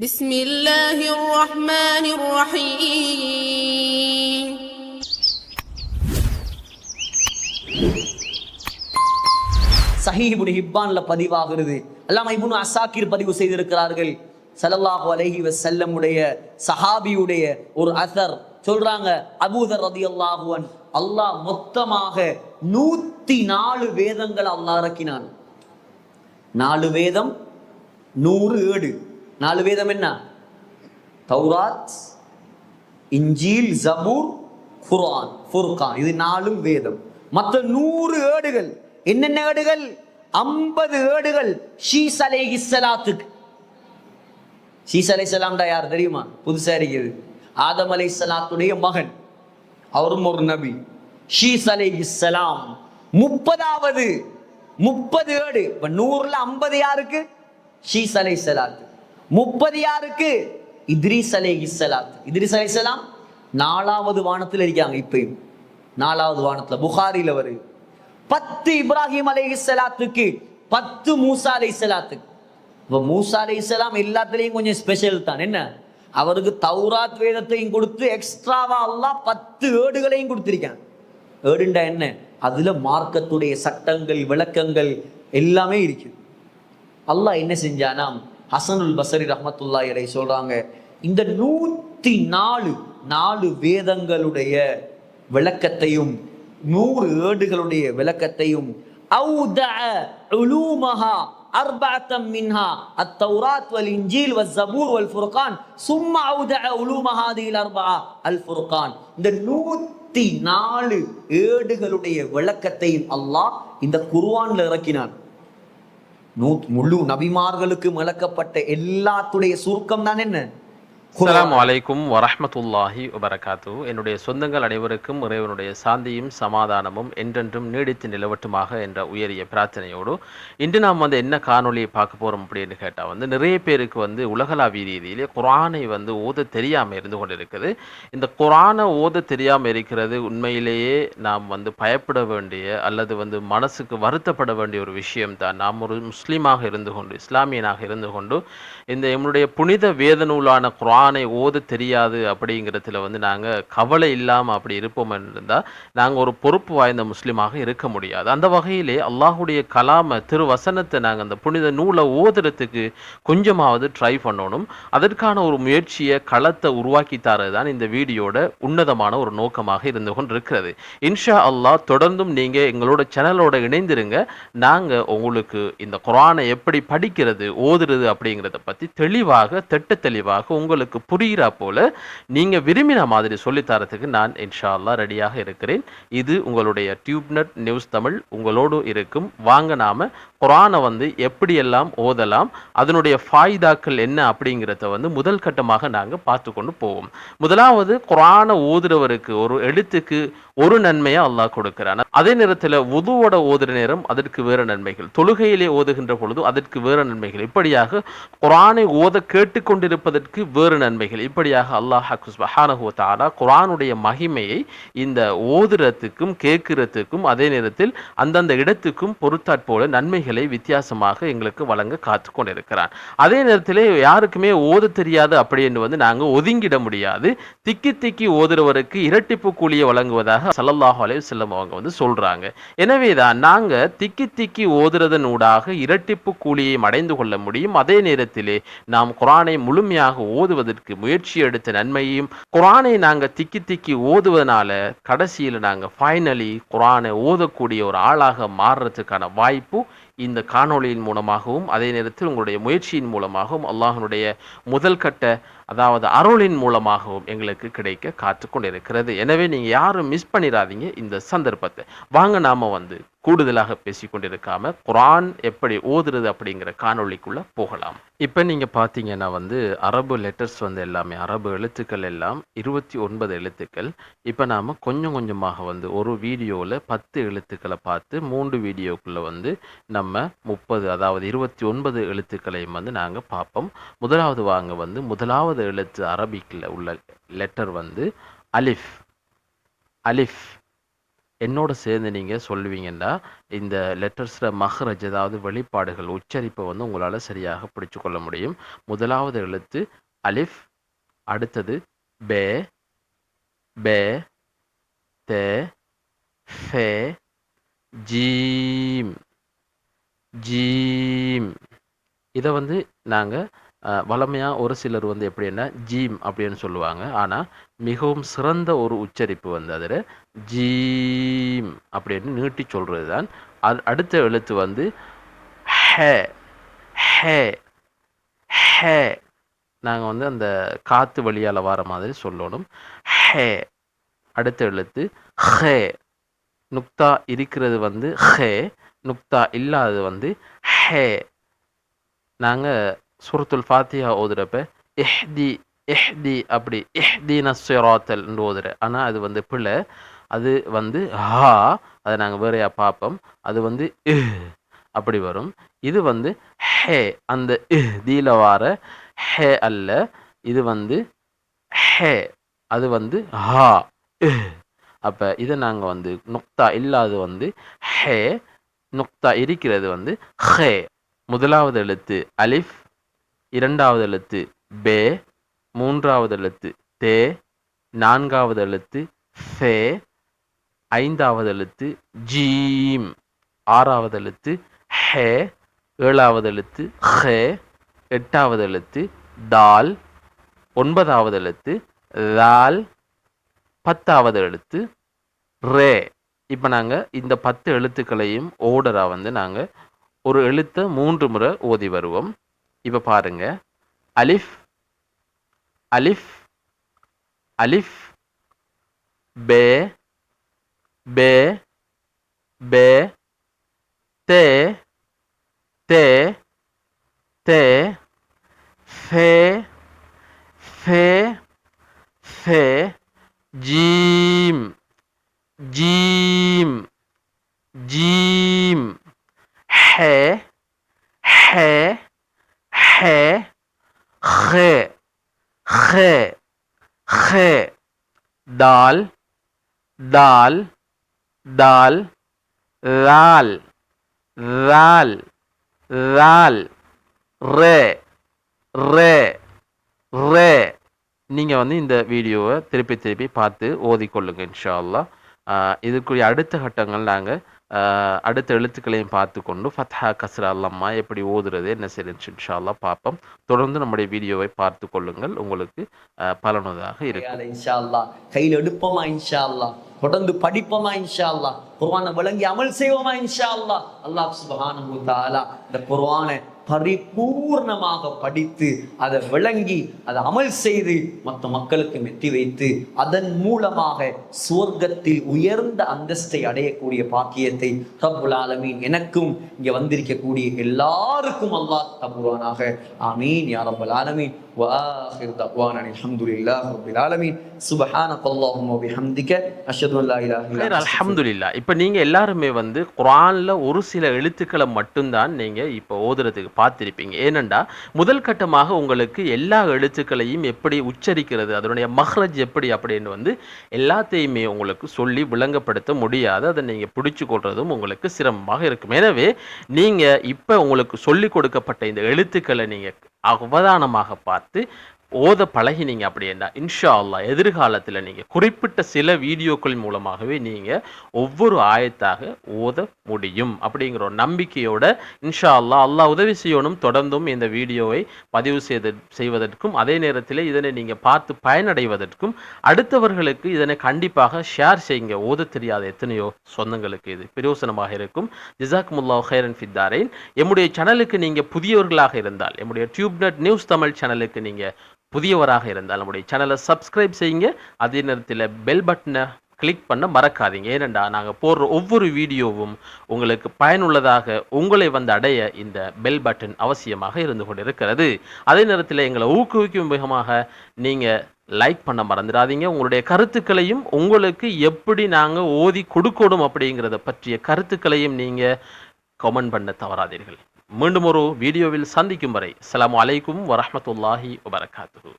بسم الله الرحمن الرحيم சஹீபுன் ஹிப்பான்ல பதிவாகிறது அல்லாம இப்னு அசாக்கிர் பதிவு செய்திருக்கிறார்கள் ஸல்லல்லாஹு அலைஹி வஸல்லமுடைய சஹாபியுடைய ஒரு அசர் சொல்றாங்க அபூதர் ரதியல்லாஹு அன் அல்லாஹ் மொத்தமாக நூத்தி நாலு வேதங்கள் அல்லாஹ் இறக்கினான் நாலு வேதம் நூறு ஏடு நாலு வேதம் என்ன? தௌராத் இஞ்சீல் ஜபூர் குரான் ஃபுர்கான். இது நாலும் வேதம். மற்ற நூறு ஏடுகள். என்னென்ன ஏடுகள்? ஐம்பது ஏடுகள். ஷீஸ் அலைஹி ஸலாத்துக்கு ஷீஸ் அலை சலாம்டா யார்? தெரியுமா? புதுசா இருக்குது. ஆதம் அலை சலாத்துடைய மகன். அவரும் ஒரு நபி. ஷீஸ் அலைஹி ஸலாம் முப்பதாவது. முப்பது ஏடு. இப்ப நூறுல ஐம்பது யாருக்கு? ஷீஸ் அலை சலாத்து முப்பது யாருக்கு? இத்ரீஸ் அலே இஸ்லாத் இத்ரீஸ் அலை சலாம் நாலாவது வானத்தில் இருக்காங்க இப்பயும். நாலாவது வானத்துல புகாரில வருது பத்து இப்ராஹிம் அலைஹி இஸ்லாத்துக்கு பத்து மூசா அலை சலாத்துக்கு இப்போ மூசா அலை இஸ்லாம் எல்லாத்துலேயும் கொஞ்சம் ஸ்பெஷல் தான். என்ன? அவருக்கு தௌராத் வேதத்தையும் கொடுத்து எக்ஸ்ட்ராவா எல்லாம் பத்து ஏடுகளையும் கொடுத்திருக்கான் ஏடுண்டா என்ன? அதுல மார்க்கத்துடைய சட்டங்கள் விளக்கங்கள் எல்லாமே இருக்கு. அல்லாஹ் என்ன செஞ்சானாம்? ஹசனுல் பசரி ரஹமத்துல்லா இறை சொல்றாங்க இந்த நூத்தி நாலு நாலு வேதங்களுடைய விளக்கத்தையும் நூறு ஏடுகளுடைய விளக்கத்தையும் அர்பத்தம் மின்ஹா அத்தௌராத் வல் இன்ஜீல் வல் ஜபூர் வல் சும்மா அவுத உலூமஹாதில் அர்பா அல் ஃபுர்கான். இந்த நூத்தி நாலு ஏடுகளுடைய விளக்கத்தையும் அல்லாஹ் இந்த குர்வான்ல இறக்கினான். நூ முழு நபிமார்களுக்கு விளக்கப்பட்ட எல்லாத்துடைய சுருக்கம் தான் என்ன? அஸ்ஸலாமு அலைக்கும் வபரகாத்து என்னுடைய சொந்தங்கள் அனைவருக்கும் இறைவனுடைய சாந்தியும் சமாதானமும் என்றென்றும் நீடித்து நிலவட்டுமாக என்ற உயரிய பிரார்த்தனையோடு இன்று நாம் வந்து என்ன காணொளியை பார்க்க போறோம் அப்படின்னு கேட்டால் வந்து நிறைய பேருக்கு வந்து உலகளாவிய ரீதியிலே குரானை வந்து ஓத தெரியாமல் இருந்து கொண்டிருக்குது. இந்த குரானை ஓத தெரியாமல் இருக்கிறது உண்மையிலேயே நாம் வந்து பயப்பட வேண்டிய அல்லது வந்து மனசுக்கு வருத்தப்பட வேண்டிய ஒரு விஷயம்தான் நாம் ஒரு முஸ்லீமாக இருந்து கொண்டு இஸ்லாமியனாக இருந்து கொண்டு இந்த எம்முடைய புனித வேதநூலான குரான் குரானை ஓத தெரியாது அப்படிங்கிறதுல வந்து நாங்கள் கவலை இல்லாமல் அப்படி இருப்போம் இருந்தால் நாங்கள் ஒரு பொறுப்பு வாய்ந்த முஸ்லீமாக இருக்க முடியாது. அந்த வகையிலே அல்லாஹுடைய கலாம திருவசனத்தை நாங்கள் அந்த புனித நூலை ஓதுறதுக்கு கொஞ்சமாவது ட்ரை பண்ணணும். அதற்கான ஒரு முயற்சியை களத்தை உருவாக்கி தரது தான் இந்த வீடியோட உன்னதமான ஒரு நோக்கமாக இருந்து கொண்டிருக்கிறது. இன்ஷா அல்லாஹ் தொடர்ந்தும் நீங்கள் எங்களோட சேனலோட இணைந்திருங்க. நாங்கள் உங்களுக்கு இந்த குரானை எப்படி படிக்கிறது ஓதுறது அப்படிங்கிறத பற்றி தெளிவாக தெட்ட தெளிவாக உங்களுக்கு புரிகிறா போல நீங்கள் விரும்பின மாதிரி சொல்லித்தரத்துக்கு நான் இன்ஷா அல்லாஹ் ரெடியாக இருக்கிறேன். இது உங்களுடைய டியூப்நெட் நியூஸ் தமிழ். உங்களோடு இருக்கும். வாங்க நாம குரானை வந்து எப்படியெல்லாம் ஓதலாம் அதனுடைய ஃபாய்தாக்கள் என்ன அப்படிங்கிறத வந்து முதல் கட்டமாக நாங்கள் பார்த்து கொண்டு போவோம். முதலாவது குரானை ஓதுறவருக்கு ஒரு எழுத்துக்கு ஒரு நன்மையை அல்லாஹ் கொடுக்கிறான். அதே நேரத்தில் உதுவோட ஓதுற நேரம் அதற்கு வேறு நன்மைகள். தொழுகையிலே ஓதுகின்ற பொழுது அதற்கு வேறு நன்மைகள். இப்படியாக குரானை ஓத கேட்டுக்கொண்டிருப்பதற்கு வேறு நன்மைகள். இப்படியாக அல்லாஹ் சுப்ஹானஹு தஆலா குரானுடைய மகிமையை இந்த ஓதுறதுக்கும் கேட்கிறதுக்கும் அதே நேரத்தில் அந்தந்த இடத்துக்கும் பொறுத்தாற்போல நன்மைகள் வித்தியாசமாக எங்களுக்கு வழங்க காத்து கொண்டிருக்கிறான். அதே நேரத்தில் யாருக்குமே ஓத தெரியாது அப்படின்னு வந்து நாங்கள் ஒதுங்கிட முடியாது. திக்கி திக்கி ஓதுறவருக்கு இரட்டிப்பு கூலியை வழங்குவதாக சல்லல்லாஹு அலைய செல்லம் அவங்க வந்து சொல்றாங்க. எனவே தான் நாங்க திக்கி திக்கி ஓதுறதன் ஊடாக இரட்டிப்பு கூலியை அடைந்து கொள்ள முடியும். அதே நேரத்திலே நாம் குரானை முழுமையாக ஓதுவதற்கு முயற்சி எடுத்த நன்மையும் குரானை நாங்க திக்கி திக்கி ஓதுவதனால கடைசியில் நாங்க ஃபைனலி குரானை ஓதக்கூடிய ஒரு ஆளாக மாறுறதுக்கான வாய்ப்பு இந்த காணொளியின் மூலமாகவும் அதே நேரத்தில் உங்களுடைய முயற்சியின் மூலமாகவும் அல்லாஹனுடைய முதல் கட்ட அதாவது அருளின் மூலமாகவும் எங்களுக்கு கிடைக்க காத்து கொண்டிருக்கிறது எனவே நீங்கள் யாரும் மிஸ் பண்ணிடாதீங்க இந்த சந்தர்ப்பத்தை. வாங்க நாம வந்து கூடுதலாக பேசி கொண்டிருக்காம குரான் எப்படி ஓதுறது அப்படிங்கிற காணொளிக்குள்ள போகலாம். இப்போ நீங்க பார்த்தீங்கன்னா வந்து அரபு லெட்டர்ஸ் வந்து எல்லாமே அரபு எழுத்துக்கள் எல்லாம் இருபத்தி ஒன்பது எழுத்துக்கள். இப்போ நாம கொஞ்சம் கொஞ்சமாக வந்து ஒரு வீடியோவில் பத்து எழுத்துக்களை பார்த்து மூன்று வீடியோக்குள்ள வந்து நம்ம முப்பது அதாவது இருபத்தி ஒன்பது எழுத்துக்களையும் வந்து நாங்கள் பார்ப்போம். முதலாவது வாங்க வந்து முதலாவது எழுத்து அரபிக்கில் உள்ள லெட்டர் வந்து அலிஃப். அலிஃப். என்னோட சேர்ந்து நீங்கள் சொல்லுவீங்கன்னா இந்த லெட்டர்ஸில் மஹ்ரஜ் அதாவது வெளிப்பாடுகள் உச்சரிப்பை வந்து உங்களால் சரியாக பிடிச்சு கொள்ள முடியும். முதலாவது எழுத்து அலிஃப் அடுத்தது பே பே தே ஃபே ஜீம் ஜீம். இதை வந்து நாங்கள் வளமையாக ஒரு சிலர் வந்து எப்படின்னா ஜீம் அப்படின்னு சொல்லுவாங்க. ஆனால் மிகவும் சிறந்த ஒரு உச்சரிப்பு வந்து அதில் ஜீம் அப்படின்னு நீட்டி சொல்கிறது தான் அது அடுத்த எழுத்து வந்து ஹே ஹே ஹே. நாங்கள் வந்து அந்த காற்று வழியால் வர மாதிரி சொல்லணும். ஹே. அடுத்த எழுத்து ஹே. நுக்தா இருக்கிறது வந்து ஹே. நுக்தா இல்லாதது வந்து ஹே. நாங்கள் சூரத்துல் ஃபாத்தியா ஓதுறப்ப எஹ்தி எஹ்தி அப்படி எஹ்தீன சிராத்தல்னு ஓதுற. ஆனால் அது வந்து பிள்ளை அது வந்து ஹா அதை நாங்கள் வேறையா பார்ப்போம். அது வந்து அப்படி வரும். இது வந்து ஹே அந்த தீல வார ஹே அல்ல. இது வந்து ஹே அது வந்து ஹா அப்போ இதை நாங்கள் வந்து நுக்தா இல்லாது வந்து ஹே நுக்தா இருக்கிறது வந்து ஹே. முதலாவது எழுத்து அலிஃப் இரண்டாவது எழுத்து பே மூன்றாவது எழுத்து தே நான்காவது எழுத்து ஃபே ஐந்தாவது எழுத்து ஜீம் ஆறாவது எழுத்து ஹே ஏழாவது எழுத்து ஹே எட்டாவது எழுத்து தால் ஒன்பதாவது எழுத்து லால் பத்தாவது எழுத்து ரே. இப்போ நாங்கள் இந்த பத்து எழுத்துக்களையும் ஓர்டராக வந்து நாங்கள் ஒரு எழுத்தை மூன்று முறை ஓதி வருவோம். இப்போ பாருங்க. அலிஃப் அலிஃப் அலிஃப் பே பே பே தே தே தே ஃபே ஃபே ஃபே ஜீம் ஜீம் ஜீம் ஹே ஹே ஹே ஹே ஹே ஹே தால் தால் தால் ரால் ரால் ரால் ரே ரே ரே நீங்கள் வந்து இந்த வீடியோவை திருப்பி திருப்பி பார்த்து ஓதிக்கொள்ளுங்க இன்ஷா அல்லா இதுக்குரிய அடுத்த கட்டங்கள் நாங்கள் அடுத்த எழுத்துக்களையும் பார்த்து கொண்டு ஃபத்ஹா கஸ்ரா அல்லம்மா எப்படி ஓதுறது என்ன செய்யுது இன்ஷா அல்லாஹ் பார்ப்போம். தொடர்ந்து நம்முடைய வீடியோவை பார்த்து கொள்ளுங்கள். உங்களுக்கு ஆஹ் பலனுள்ளதாக இருக்கும் கையால இன்ஷா அல்லாஹ் கையில் எடுப்போமா இன்ஷா அல்லாஹ் தொடர்ந்து படிப்போமா இன்ஷா அல்லாஹ் குர்ஆனை விளங்கி அமல் செய்வோமா இன்ஷா அல்லாஹ் வ தஆலா இந்த குர்ஆனை பரிபூர்ணமாக படித்து அதை விளங்கி அதை அமல் செய்து மற்ற மக்களுக்கு மெத்தி வைத்து அதன் மூலமாக சுவர்க்கத்தில் உயர்ந்த அந்தஸ்தை அடையக்கூடிய பாக்கியத்தை ரப்புல் ஆலமீன் எனக்கும் இங்கே வந்திருக்கக்கூடிய எல்லாருக்கும் அல்லாஹ் தபுவானாக ஆமீன். யா ரப்பல் ஆலமீன். وآخر دعوانا الحمد لله رب العالمين سبحانك اللهم وبحمدك أشهد أن لا إله إلا أنت அல்ஹம்துலில்லா இப்போ நீங்க எல்லாருமே வந்து குர்ஆன்ல ஒரு சில எழுத்துக்களை மட்டும்தான் நீங்க இப்போ ஓதுறதுக்கு பார்த்திருப்பீங்க ஏனெண்டா முதல் கட்டமாக உங்களுக்கு எல்லா எழுத்துக்களையும் எப்படி உச்சரிக்கிறது அதனுடைய மஹ்ரஜ் எப்படி அப்படின்னு வந்து எல்லாத்தையுமே உங்களுக்கு சொல்லி விளங்கப்படுத்த முடியாது அதை நீங்க பிடிச்சு கொள்றதும் உங்களுக்கு சிரமமாக இருக்கும் எனவே நீங்க இப்போ உங்களுக்கு சொல்லி கொடுக்கப்பட்ட இந்த எழுத்துக்களை நீங்க அவதானமாக பார்த்து ஓத பழகினீங்க அப்படின்னா இன்ஷா அல்லாஹ் எதிர்காலத்தில் நீங்கள் குறிப்பிட்ட சில வீடியோக்கள் மூலமாகவே நீங்கள் ஒவ்வொரு ஆயத்தாக ஓத முடியும் அப்படிங்கிற ஒரு நம்பிக்கையோட இன்ஷா அல்லாஹ் அல்லாஹ் உதவி செய்யணும். தொடர்ந்தும் இந்த வீடியோவை பதிவு செய்த செய்வதற்கும் அதே நேரத்தில் இதனை நீங்கள் பார்த்து பயனடைவதற்கும் அடுத்தவர்களுக்கு இதனை கண்டிப்பாக ஷேர் செய்யுங்க. ஓத தெரியாத எத்தனையோ சொந்தங்களுக்கு இது பிரயோசனமாக இருக்கும். ஜிசாக்முல்லா ஹைரன் ஃபித்தாரேன் எம்முடைய சேனலுக்கு நீங்கள் புதியவர்களாக இருந்தால் எம்முடைய டியூப்நெட் நியூஸ் தமிழ் சேனலுக்கு நீங்கள் புதியவராக இருந்தால் நம்முடைய சேனலை சப்ஸ்கிரைப் செய்யுங்க. அதே நேரத்தில் பெல் பட்டனை கிளிக் பண்ண மறக்காதீங்க. ஏனெண்டா நாங்கள் போடுற ஒவ்வொரு வீடியோவும் உங்களுக்கு பயனுள்ளதாக உங்களை வந்து அடைய இந்த பெல் பட்டன் அவசியமாக இருந்து கொண்டிருக்கிறது. அதே நேரத்தில் எங்களை ஊக்குவிக்கும் விதமாக நீங்கள் லைக் பண்ண மறந்துடாதீங்க. உங்களுடைய கருத்துக்களையும் உங்களுக்கு எப்படி நாங்கள் ஓதி கொடுக்கணும் அப்படிங்கிறத பற்றிய கருத்துக்களையும் நீங்கள் கமெண்ட் பண்ண தவறாதீர்கள். மீண்டும் ஒரு வீடியோவில் சந்திக்கும் வரை அஸ்ஸலாமு அலைக்கும் வரமத்துல்லாஹி வபரகாத்துஹு.